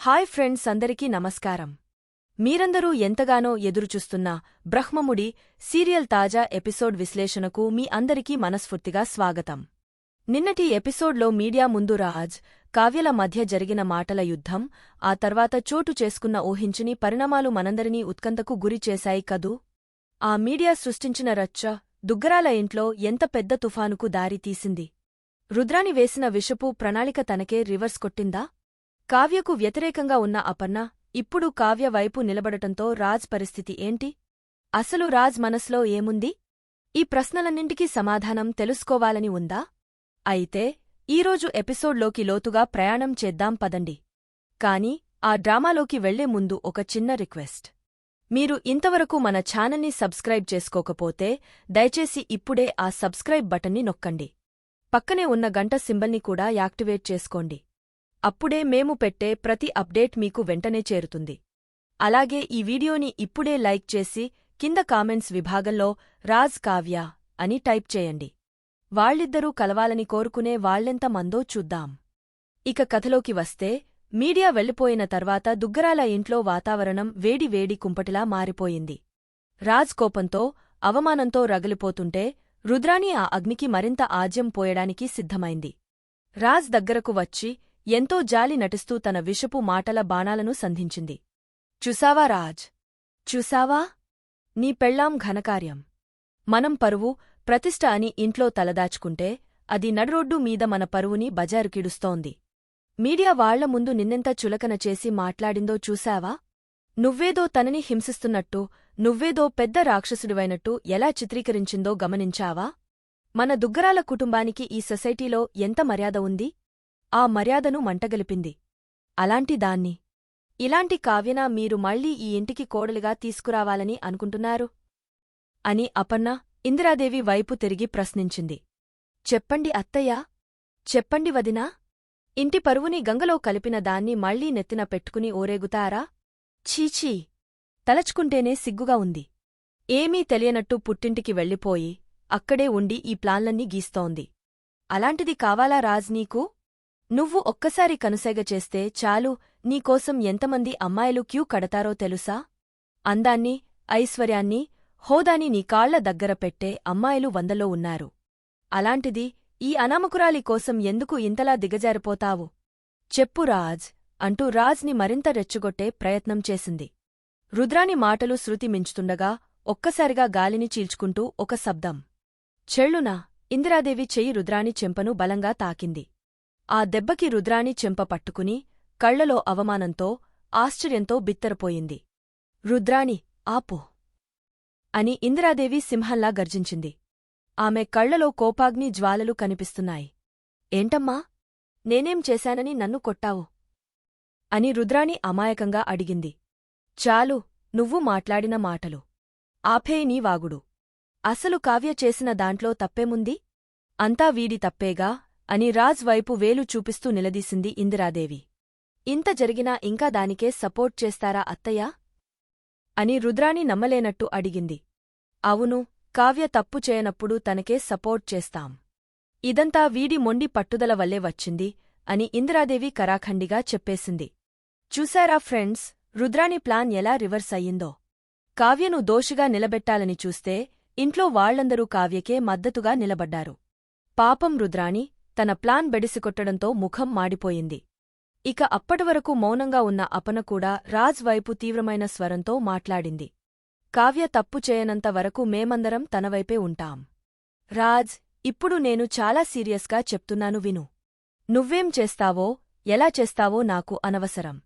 Hi friends అందరికీ నమస్కారం. మీరందరూ ఎంతగానో ఎదురుచూస్తున్న బ్రహ్మముడి సీరియల్ తాజా ఎపిసోడ్ విశ్లేషణకు మీ అందరికీ మనస్ఫూర్తిగా స్వాగతం. నిన్నటి ఎపిసోడ్లో మీడియా ముందు రాజ్ కావ్యల మధ్య జరిగిన మాటల యుద్ధం ఆ తర్వాత చోటు చేసుకున్న ఊహించిని పరిణామాలు మనందరినీ ఉత్కంఠకు గురి చేశాయి కదూ? ఆ మీడియా సృష్టించిన రచ్చ దుగ్గరాల ఇంట్లో ఎంత పెద్ద తుఫానుకు దారితీసింది రుద్రాని వేసిన విషపు ప్రణాళిక తనకే రివర్స్ కొట్టిందా? కావ్యకు వ్యతిరేకంగా ఉన్న అపర్ణ ఇప్పుడు కావ్య వైపు నిలబడటంతో రాజ్ పరిస్థితి ఏంటి? అసలు రాజ్ మనసులో ఏముంది? ఈ ప్రశ్నలన్నింటికీ సమాధానం తెలుసుకోవాలని ఉందా? అయితే ఈరోజు ఎపిసోడ్లోకి లోతుగా ప్రయాణం చేద్దాం పదండి. కాని ఆ డ్రామాలోకి వెళ్ళే ముందు ఒక చిన్న రిక్వెస్ట్. మీరు ఇంతవరకు మన ఛానల్ని సబ్స్క్రైబ్ చేసుకోకపోతే దయచేసి ఇప్పుడే ఆ సబ్స్క్రైబ్ బటన్ని నొక్కండి. పక్కనే ఉన్న గంట సింబల్ని కూడా యాక్టివేట్ చేసుకోండి. అప్పుడే మేము పెట్టే ప్రతి అప్డేట్ మీకు వెంటనే చేరుతుంది. అలాగే ఈ వీడియోని ఇప్పుడే లైక్ చేసి కింద కామెంట్స్ విభాగంలో రాజ్ కావ్య అని టైప్ చేయండి. వాళ్ళిద్దరూ కలవాలని కోరుకునే వాళ్ళెంత మందో చూద్దాం. ఇక కథలోకి వస్తే మీడియా వెళ్ళిపోయిన తర్వాత దుగ్గరాల ఇంట్లో వాతావరణం వేడివేడి కుంపటిలా మారిపోయింది. రాజ్ కోపంతో అవమానంతో రగిలిపోతుంటే రుద్రాణి ఆ అగ్నికి మరింత ఆజ్యం పోయడానికి సిద్ధమైంది. రాజ్ దగ్గరకు వచ్చి ఎంతో జాలి నటిస్తూ తన విషపు మాటల బాణాలను సంధించింది. చూసావా రాజ్? చూసావా? నీ పెళ్ళాం ఘనకార్యం. మనం పరువు ప్రతిష్ట అని ఇంట్లో తలదాచుకుంటే అది నడురోడ్డు మీద మన పరువుని బజారుకిడుస్తోంది మీడియా వాళ్ళ ముందు నిన్నెంత చులకన చేసి మాట్లాడిందో చూశావా నువ్వేదో తనని హింసిస్తున్నట్టు నువ్వేదో పెద్ద రాక్షసుడివైనట్టు ఎలా చిత్రీకరించిందో గమనించావా? మన దుగ్గరాల కుటుంబానికి ఈ సొసైటీలో ఎంత మర్యాద ఉంది? ఆ మర్యాదను మంటగలిపింది. అలాంటి దాన్ని. ఇలాంటి కావ్యన మీరు మళ్ళీ ఈ ఇంటికి కోడలిగా తీసుకురావాలని అనుకుంటున్నారు? అని అపర్ణ ఇందిరాదేవి వైపు తిరిగి ప్రశ్నించింది. చెప్పండి అత్తయ్యా. చెప్పండి వదినా. ఇంటి పరువుని గంగలో కలిపిన దాన్ని మళ్ళీ నెత్తిన పెట్టుకుని ఓరేగుతారా చీచీ తలచుకుంటేనే సిగ్గుగా ఉంది. ఏమీ తెలియనట్టు పుట్టింటికి వెళ్ళిపోయి అక్కడే ఉండి ఈ ప్లాన్లన్నీ గీస్తోంది. అలాంటిది కావాలా రాజ్ నీకు? నువ్వు ఒక్కసారి కనుసైగ చేస్తే చాలు నీకోసం ఎంతమంది అమ్మాయిలు క్యూ కడతారో తెలుసా? అందాన్ని ఐశ్వర్యాన్ని హోదాని నీ కాళ్ళ దగ్గర పెట్టే అమ్మాయిలు వందలో ఉన్నారు. అలాంటిది ఈ అనామకురాలి కోసం ఎందుకు ఇంతలా దిగజారిపోతావు? చెప్పు రాజ్ అంటూ రాజ్ని మరింత రెచ్చగొట్టే ప్రయత్నం చేసింది. రుద్రాని మాటలు శృతి మించుతుండగా ఒక్కసారిగా గాలిని చీల్చుకుంటూ ఒక శబ్దం. చెళ్ళునా ఇందిరాదేవి చెయ్యి రుద్రాని చెంపను బలంగా తాకింది. ఆ దెబ్బకి రుద్రాణి చెంప పట్టుకుని కళ్ళలో అవమానంతో ఆశ్చర్యంతో బిత్తరపోయింది. రుద్రాణి ఆపు అని ఇందిరాదేవి సింహంలా గర్జించింది. ఆమె కళ్ళలో కోపాగ్ని జ్వాలలు కనిపిస్తున్నాయి. ఏంటమ్మా? నేనేం చేశానని నన్ను కొట్టావు అని రుద్రాణి అమాయకంగా అడిగింది. చాలు నువ్వు మాట్లాడిన మాటలు. ఆపే నీ వాగుడు. అసలు కావ్య చేసిన దాంట్లో తప్పేముంది అంతా వీడి తప్పేగా? అని రాజ్ వైపు వేలు చూపిస్తూ నిలదీసింది ఇందిరాదేవి. ఇంత జరిగినా ఇంకా దానికే సపోర్ట్ చేస్తారా అత్తయ్యా? అని రుద్రాణి నమ్మలేనట్టు అడిగింది. అవును కావ్య తప్పు చేయనప్పుడు తనకే సపోర్ట్ చేస్తాం. ఇదంతా వీడి మొండి పట్టుదల వల్లే వచ్చింది అని ఇందిరాదేవి కరాఖండిగా చెప్పేసింది. చూశారా ఫ్రెండ్స్ రుద్రాణి ప్లాన్ ఎలా రివర్స్ అయ్యిందో. కావ్యను దోషిగా నిలబెట్టాలని చూస్తే ఇంట్లో వాళ్ళందరూ కావ్యకే మద్దతుగా నిలబడ్డారు. పాపం రుద్రాణి తన ప్లాన్ బెడిసికొట్టడంతో ముఖం మాడిపోయింది. ఇక అప్పటివరకు మౌనంగా ఉన్న అపన కూడా రాజ్ వైపు తీవ్రమైన స్వరంతో మాట్లాడింది. కావ్య తప్పు చేయనంత వరకు మేమందరం తనవైపే ఉంటాం. రాజ్ ఇప్పుడు నేను చాలా సీరియస్గా చెప్తున్నాను విను. నువ్వేం చేస్తావో ఎలా చేస్తావో నాకు అనవసరం.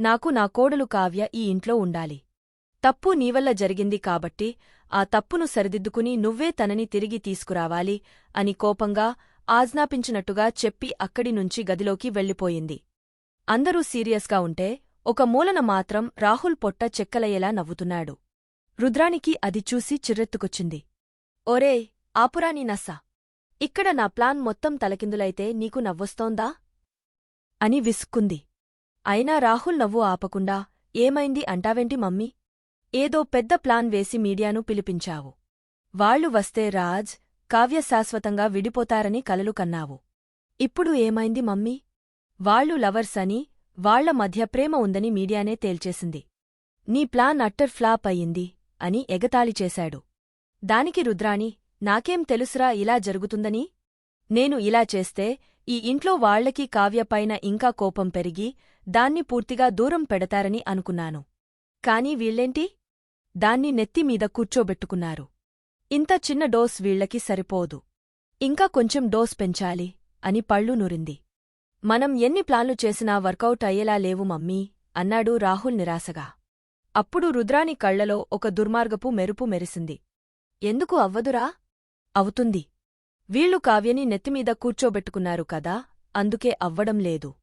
నాకు నా కోడలు కావ్య ఈ ఇంట్లో ఉండాలి. తప్పు నీవల్ల జరిగింది కాబట్టి ఆ తప్పును సరిదిద్దుకుని నువ్వే తనని తిరిగి తీసుకురావాలి అని కోపంగా ఆజ్ఞాపించినట్టుగా చెప్పి అక్కడి నుంచి గదిలోకి వెళ్ళిపోయింది. అందరూ సీరియస్గా ఉంటే ఒక మూలన మాత్రం రాహుల్ పొట్ట చెక్కలయ్యేలా నవ్వుతున్నాడు. రుద్రానికి అది చూసి చిర్రెత్తుకొచ్చింది. ఒరే ఆపురాని నస్సా ఇక్కడ నా ప్లాన్ మొత్తం తలకిందులైతే నీకు నవ్వొస్తోందా? అని విసుక్కుంది. అయినా రాహుల్ నవ్వు ఆపకుండా ఏమైంది అంటావేంటి మమ్మీ? ఏదో పెద్ద ప్లాన్ వేసి మీడియాను పిలిపించావు. వాళ్ళు వస్తే రాజ్ కావ్య శాశ్వతంగా విడిపోతారని కలలు కన్నావు. ఇప్పుడు ఏమైంది మమ్మీ? వాళ్ళు లవర్స్ అని వాళ్ళ మధ్య ప్రేమ ఉందని మీడియానే తేల్చేసింది. నీ ప్లాన్ అట్టర్ ఫ్లాప్ అయ్యింది అని ఎగతాళి చేశాడు. దానికి రుద్రాణి నాకేం తెలుసురా ఇలా జరుగుతుందని? నేను ఇలా చేస్తే ఈ ఇంట్లో వాళ్ళకి కావ్యపైన ఇంకా కోపం పెరిగి దాన్ని పూర్తిగా దూరం పెడతారని అనుకున్నాను. కాని వీళ్ళేంటి? దాన్ని నెత్తిమీద కూర్చోబెట్టుకున్నారు. ఇంత చిన్న డోస్ వీళ్ళకి సరిపోదు. ఇంకా కొంచెం డోస్ పెంచాలి అని పళ్ళు నురింది. మనం ఎన్ని ప్లాన్లు చేసినా వర్కౌట్ అయ్యేలా లేవు మమ్మీ అన్నాడు రాహుల్ నిరాశగా. అప్పుడు రుద్రాని కళ్ళలో ఒక దుర్మార్గపు మెరుపు మెరిసింది. ఎందుకు అవ్వదురా? అవుతుంది. వీళ్ళు కావ్యని నెత్తిమీద కూర్చోబెట్టుకున్నారు కదా అందుకే అవ్వడం లేదు.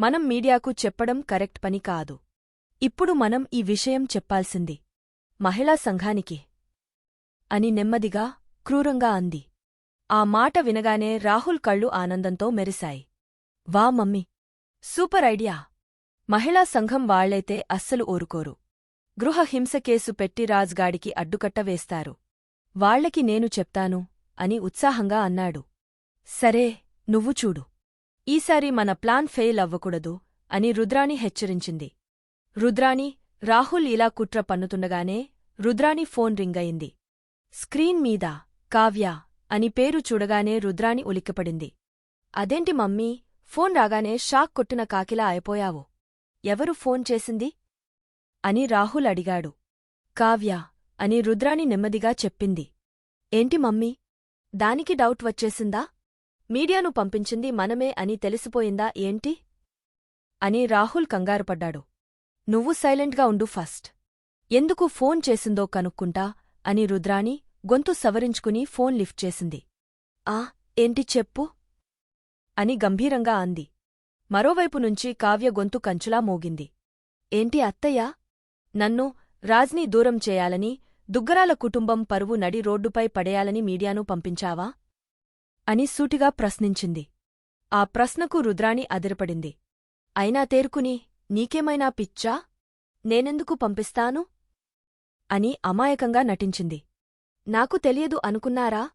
మనం మీడియాకు చెప్పడం కరెక్ట్ పని కాదు. ఇప్పుడు మనం ఈ విషయం చెప్పాల్సింది మహిళా సంఘానికి. అని నెమ్మదిగా క్రూరంగా అంది. ఆ మాట వినగానే రాహుల్ కళ్ళు ఆనందంతో మెరిశాయి. వా మమ్మీ! Super idea! మహిళా సంఘం వాళ్ళైతే అస్సలు ఊరుకోరు. గృహ హింస కేసు పెట్టి రాజ్గాడికి అడ్డుకట్ట వేస్తారు. వాళ్ళకి నేను చెప్తాను అని ఉత్సాహంగా అన్నాడు. సరే నువ్వు చూడు. ఈసారి మన ప్లాన్ ఫెయిల్ అవ్వకూడదు అని రుద్రాణి హెచ్చరించింది. రుద్రాణి రాహుల్ ఇలా కుట్ర పన్నుతుండగానే రుద్రాణి ఫోన్ రింగయింది స్క్రీన్ మీద కావ్య అని పేరు చూడగానే రుద్రాణి ఉలిక్కిపడింది. అదేంటి మమ్మీ? ఫోన్ రాగానే షాక్ కొట్టిన కాకిలా అయిపోయావు. ఎవరు ఫోన్ చేసింది? అని రాహుల్ అడిగాడు. కావ్య అని రుద్రాణి నెమ్మదిగా చెప్పింది. ఏంటి మమ్మీ? దానికి డౌట్ వచ్చేసిందా? మీడియాను పంపించింది మనమే అని తెలిసిపోయిందా ఏంటి? అని రాహుల్ కంగారుపడ్డాడు. నువ్వు సైలెంట్గా ఉండు ఫస్ట్. ఎందుకు ఫోన్ చేసిందో కనుక్కుంటా? అని రుద్రాణి గొంతు సవరించుకుని ఫోన్ లిఫ్ట్ చేసింది. ఆ ఏంటి చెప్పు అని గంభీరంగా అంది. మరోవైపు నుంచి కావ్య గొంతు కంచులా మోగింది. ఏంటి అత్తయ్యా? నన్ను రాజ్ని దూరం చేయాలని దుగ్గరాల కుటుంబం పరువు నడి రోడ్డుపై పడేయాలని మీడియాను పంపించావా అని సూటిగా ప్రశ్నించింది. ఆ ప్రశ్నకు రుద్రాణి అదిరపడింది. అయినా తేరుకుని నీకేమైనా పిచ్చా? నేనెందుకు పంపిస్తాను? అని అమాయకంగా నటించింది. నాకు తెలియదు అనుకున్నారా?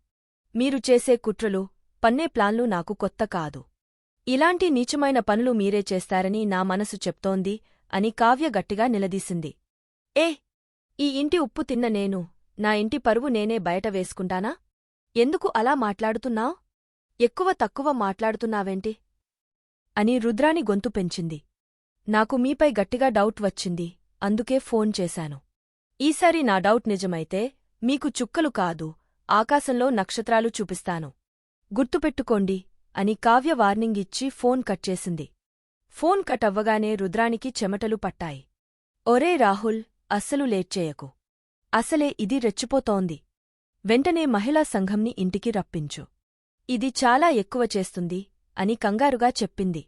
మీరు చేసే కుట్రలు పన్నే ప్లాన్లు నాకు కొత్త కాదు. ఇలాంటి నీచమైన పనులు మీరే చేస్తారని నా మనసు చెప్తోంది అని కావ్య గట్టిగా నిలదీసింది. ఏ? ఈ ఇంటి ఉప్పు తిన్న నేను నా ఇంటి పరువు నేనే బయట వేసుకుంటానా? ఎందుకు అలా మాట్లాడుతున్నావ్? ఎక్కువ తక్కువ మాట్లాడుతున్నావేంటి? అని రుద్రాని గొంతు పెంచింది. నాకు మీపై గట్టిగా డౌట్ వచ్చింది అందుకే ఫోన్ చేశాను. ఈసారి నా డౌట్ నిజమైతే మీకు చుక్కలు కాదు ఆకాశంలో నక్షత్రాలు చూపిస్తాను. గుర్తుపెట్టుకోండి అని కావ్య వార్నింగ్ ఇచ్చి ఫోన్ కట్ చేసింది. ఫోన్ కట్ అవ్వగానే రుద్రానికి చెమటలు పట్టాయి. ఒరే రాహుల్ అస్సలు లేట్ చేయకు. అసలే ఇది రెచ్చిపోతోంది. వెంటనే మహిళా సంఘంని ఇంటికి రప్పించు. ఇది చాలా ఎక్కువ చేస్తుంది అని కంగారుగా చెప్పింది.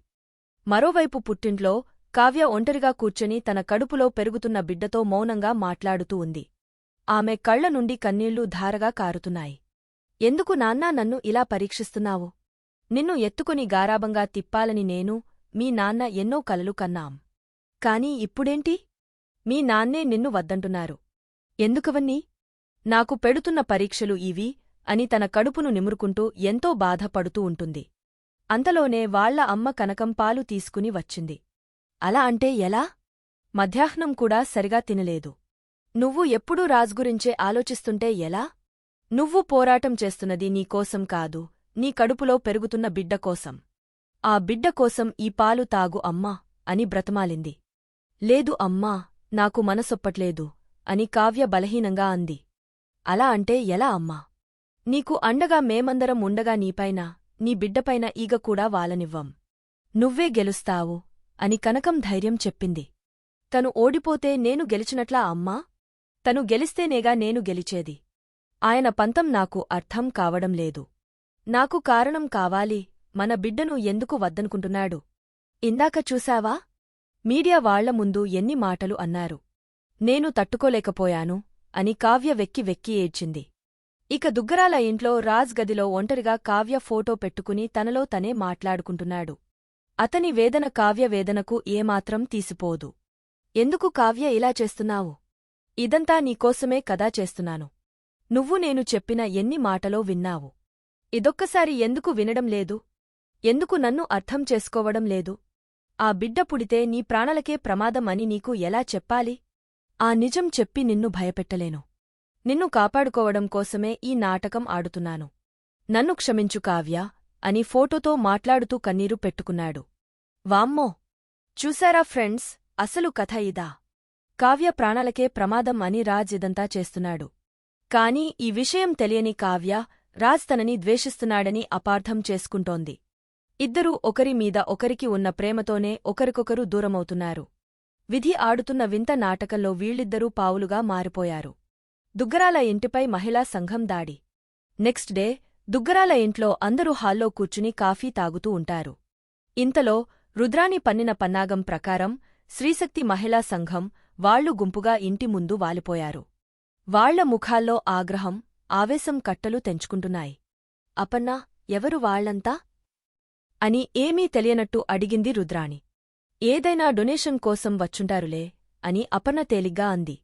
మరోవైపు పుట్టింట్లో కావ్య ఒంటరిగా కూర్చుని తన కడుపులో పెరుగుతున్న బిడ్డతో మౌనంగా మాట్లాడుతూ ఉంది. ఆమె కళ్ళ నుండి కన్నీళ్ళు ధారగా కారుతున్నాయి. ఎందుకు నాన్నా నన్ను ఇలా పరీక్షిస్తున్నావు? నిన్ను ఎత్తుకుని గారాబంగా తిప్పాలని నేను మీ నాన్న ఎన్నో కలలు కన్నాం. కాని ఇప్పుడేంటి? మీ నాన్నే నిన్ను వద్దంటున్నారు. ఎందుకవన్నీ? నాకు పెడుతున్న పరీక్షలు ఇవి అని తన కడుపును నిమురుకుంటూ ఎంతో బాధపడుతూ ఉంటుంది. అంతలోనే వాళ్ళ అమ్మ కనకం పాలు తీసుకుని వచ్చింది. అలా అంటే ఎలా? మధ్యాహ్నం కూడా సరిగా తినలేదు. నువ్వు ఎప్పుడూ రాజ్గురించే ఆలోచిస్తుంటే ఎలా? నువ్వు పోరాటం చేస్తున్నది నీకోసం కాదు నీ కడుపులో పెరుగుతున్న బిడ్డ కోసం. ఆ బిడ్డ కోసం ఈ పాలు తాగు అమ్మా అని బ్రతమాలింది. లేదు అమ్మా నాకు మనసొప్పట్లేదు అని కావ్య బలహీనంగా అంది. అలా అంటే ఎలా అమ్మా? నీకు అండగా మేమందరం ఉండగా నీపైన నీ బిడ్డపైన ఈగ కూడా వాలనివ్వం. నువ్వే గెలుస్తావు అని కనకం ధైర్యం చెప్పింది. తను ఓడిపోతే నేను గెలిచినట్లా అమ్మా? తను గెలిస్తేనేగా నేను గెలిచేది. ఆయన పంతం నాకు అర్థం కావడం లేదు. నాకు కారణం కావాలి మన బిడ్డను ఎందుకు వద్దనుకుంటున్నాడు? ఇందాక చూశావా? మీడియా వాళ్ళ ముందు ఎన్ని మాటలు అన్నారు. నేను తట్టుకోలేకపోయాను అని కావ్య వెక్కి వెక్కి ఏడ్చింది. ఇక దుగ్గరాల ఇంట్లో రాజ్ గదిలో ఒంటరిగా కావ్య ఫోటో పెట్టుకుని తనలో తనే మాట్లాడుకుంటున్నాడు. అతని వేదన కావ్య వేదనకు ఏమాత్రం తీసిపోదు. ఎందుకు కావ్య ఇలా చేస్తున్నావు? ఇదంతా నీకోసమే కదా చేస్తున్నాను. నువ్వు నేను చెప్పిన ఎన్ని మాటలో విన్నావు? ఇదొక్కసారి ఎందుకు వినడం లేదు? ఎందుకు నన్ను అర్థం చేసుకోవడం లేదు? ఆ బిడ్డ పుడితే నీ ప్రాణలకే ప్రమాదం అని నీకు ఎలా చెప్పాలి? ఆ నిజం చెప్పి నిన్ను భయపెట్టలేను. నిన్ను కాపాడుకోవడం కోసమే ఈ నాటకం ఆడుతున్నాను. నన్ను క్షమించు కావ్యా. అని ఫోటోతో మాట్లాడుతూ కన్నీరు పెట్టుకున్నాడు. వామ్మో! చూశారా ఫ్రెండ్స్? అసలు కథ ఇదా? కావ్య ప్రాణాలకే ప్రమాదం అని రాజ్ ఇదంతా చేస్తున్నాడు. కాని ఈ విషయం తెలియని కావ్య రాజ్ తనని ద్వేషిస్తున్నాడని అపార్థం చేసుకుంటోంది. ఇద్దరూ ఒకరి మీద ఒకరికి ఉన్న ప్రేమతోనే ఒకరికొకరు దూరమవుతున్నారు. విధి ఆడుతున్న వింత నాటకంలో వీళ్ళిద్దరూ పావులుగా మారిపోయారు. దుగ్గరాల ఇంటిపై మహిళా సంఘం దాడి. నెక్స్ట్ డే దుగ్గరాల ఇంట్లో అందరూ హాల్లో కూర్చుని కాఫీ తాగుతూ ఉంటారు. ఇంతలో రుద్రాని పన్నిన పన్నాగం ప్రకారం శ్రీశక్తి మహిళా సంఘం వాళ్ళు గుంపుగా ఇంటి ముందు వాలిపోయారు. వాళ్ళ ముఖాల్లో ఆగ్రహం ఆవేశం కట్టలు తెంచుకుంటున్నాయి. అపన్నా ఎవరు వాళ్ళంతా అని ఏమీ తెలియనట్టు అడిగింది రుద్రాణి. ఏదైనా డొనేషన్ కోసం వచ్చుంటారులే అని అపర్ణ తేలిగ్గా అంది.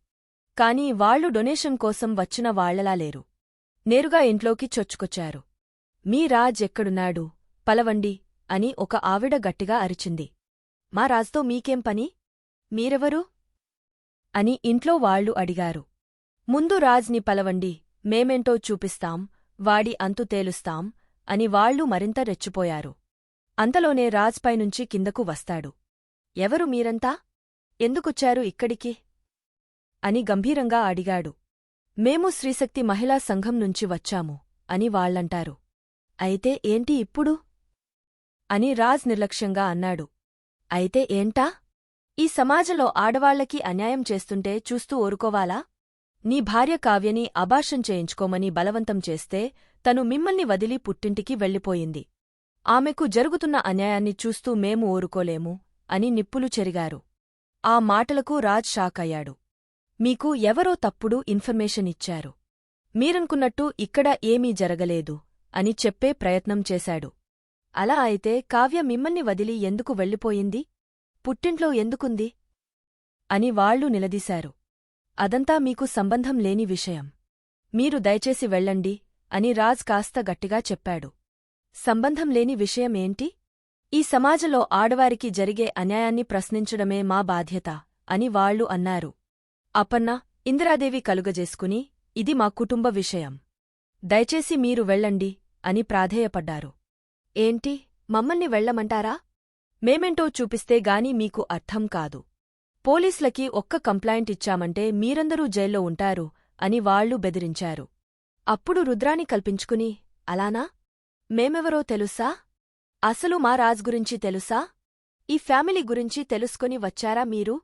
కాని వాళ్ళు డొనేషన్ కోసం వచ్చిన వాళ్ళలా లేరు. నేరుగా ఇంట్లోకి చొచ్చుకొచ్చారు. మీ రాజ్ ఎక్కడున్నాడు? పలవండి అని ఒక ఆవిడ గట్టిగా అరిచింది. మా రాజ్తో మీకేం పని? మీరెవరు అని ఇంట్లో వాళ్ళు అడిగారు. ముందు రాజ్ని పలవండి మేమేంటో చూపిస్తాం వాడి అంతు తేలుస్తాం అని వాళ్ళు మరింత రెచ్చిపోయారు. అంతలోనే రాజ్పైనుంచి కిందకు వస్తాడు. ఎవరు మీరంతా? ఎందుకొచ్చారు ఇక్కడికి అని గంభీరంగా అడిగాడు. మేము శ్రీశక్తి మహిళా సంఘం నుంచి వచ్చాము అని వాళ్ళంటారు అయితే ఏంటి ఇప్పుడు? అని రాజ్ నిర్లక్ష్యంగా అన్నాడు. అయితే ఏంటా? ఈ సమాజంలో ఆడవాళ్ళకి అన్యాయం చేస్తుంటే చూస్తూ ఊరుకోవాలా? నీ భార్య కావ్యని అభాషం చేయించుకోమని బలవంతం చేస్తే తను మిమ్మల్ని వదిలి పుట్టింటికి వెళ్ళిపోయింది. ఆమెకు జరుగుతున్న అన్యాయాన్ని చూస్తూ మేము ఊరుకోలేము అని నిప్పులు చెరిగారు. ఆ మాటలకు రాజ్ షాకయ్యాడు. మీకు ఎవరో తప్పుడు ఇన్ఫర్మేషన్ ఇచ్చారు. మీరనుకున్నట్టు ఇక్కడ ఏమీ జరగలేదు అని చెప్పే ప్రయత్నం చేశాడు. అలా అయితే కావ్య మిమ్మల్ని వదిలి ఎందుకు వెళ్ళిపోయింది? పుట్టింట్లో ఎందుకుంది? అని వాళ్ళు నిలదీశారు. అదంతా మీకు సంబంధం లేని విషయం. మీరు దయచేసి వెళ్ళండి అని రాజ్ కాస్త గట్టిగా చెప్పాడు. సంబంధం లేని విషయమేంటి ఈ సమాజంలో ఆడవారికి జరిగే అన్యాయాన్ని ప్రశ్నించడమే మా బాధ్యత అని వాళ్ళు అన్నారు. అపన్న ఇందిరాదేవి కలుగజేసుకుని ఇది మా కుటుంబ విషయం. దయచేసి మీరు వెళ్ళండి అని ప్రాధేయపడ్డారు. ఏంటి మమ్మల్ని వెళ్ళమంటారా మేమెంటో చూపిస్తే గాని మీకు అర్థం కాదు. పోలీసులకి ఒక్క కంప్లైంట్ ఇచ్చామంటే మీరందరూ జైల్లో ఉంటారు అని వాళ్ళు బెదిరించారు. అప్పుడు రుద్రాని కల్పించుకుని అలానా? మేమెవరో తెలుసా? అసలు మా రాజ్ గురించి తెలుసా? ఈ ఫ్యామిలీ గురించి తెలుసుకుని వచ్చారా మీరు?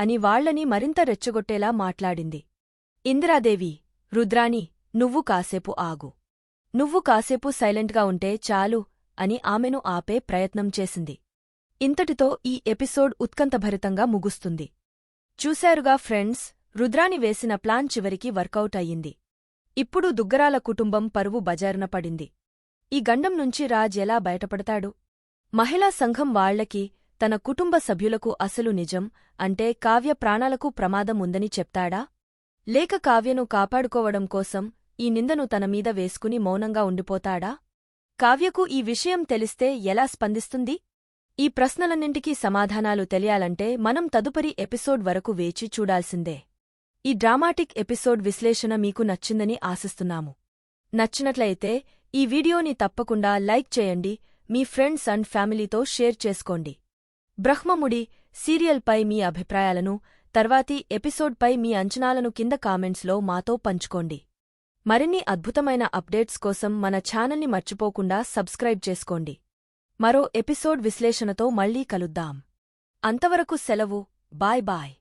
అని వాళ్ళని మరింత రెచ్చగొట్టేలా మాట్లాడింది. ఇందిరాదేవి రుద్రాణి నువ్వు కాసేపు ఆగు. నువ్వు కాసేపు సైలెంట్గా ఉంటే చాలు అని ఆమెను ఆపే ప్రయత్నం చేసింది. ఇంతటితో ఈ ఎపిసోడ్ ఉత్కంఠభరితంగా ముగుస్తుంది. చూశారుగా ఫ్రెండ్స్ రుద్రాని వేసిన ప్లాన్ చివరికి వర్కౌట్ అయ్యింది. ఇప్పుడు దుగ్గరాల కుటుంబం పరువు బజారున పడింది. ఈ గండం నుంచి రాజ్ ఎలా బయటపడతాడు? మహిళా సంఘం వాళ్ళకి తన కుటుంబ సభ్యులకు అసలు నిజం అంటే కావ్య ప్రాణాలకు ప్రమాదం ఉందని చెప్తాడా? లేక కావ్యను కాపాడుకోవడం కోసం ఈ నిందను తనమీద వేసుకుని మౌనంగా ఉండిపోతాడా? కావ్యకు ఈ విషయం తెలిస్తే ఎలా స్పందిస్తుంది? ఈ ప్రశ్నలన్నింటికీ సమాధానాలు తెలియాలంటే మనం తదుపరి ఎపిసోడ్ వరకు వేచి చూడాల్సిందే. ఈ డ్రామాటిక్ ఎపిసోడ్ విశ్లేషణ మీకు నచ్చిందని ఆశిస్తున్నాము. నచ్చినట్లయితే ఈ వీడియోని తప్పకుండా లైక్ చేయండి మీ ఫ్రెండ్స్ అండ్ ఫ్యామిలీతో షేర్ చేసుకోండి. బ్రహ్మముడి సీరియల్పై మీ అభిప్రాయాలను తర్వాతి ఎపిసోడ్పై మీ అంచనాలను కింద కామెంట్స్లో మాతో పంచుకోండి. మరిన్ని అద్భుతమైన అప్డేట్స్ కోసం మన ఛానల్ని మర్చిపోకుండా సబ్స్క్రైబ్ చేసుకోండి. మరో ఎపిసోడ్ విశ్లేషణతో మళ్ళీ కలుద్దాం. అంతవరకు సెలవు. Bye bye.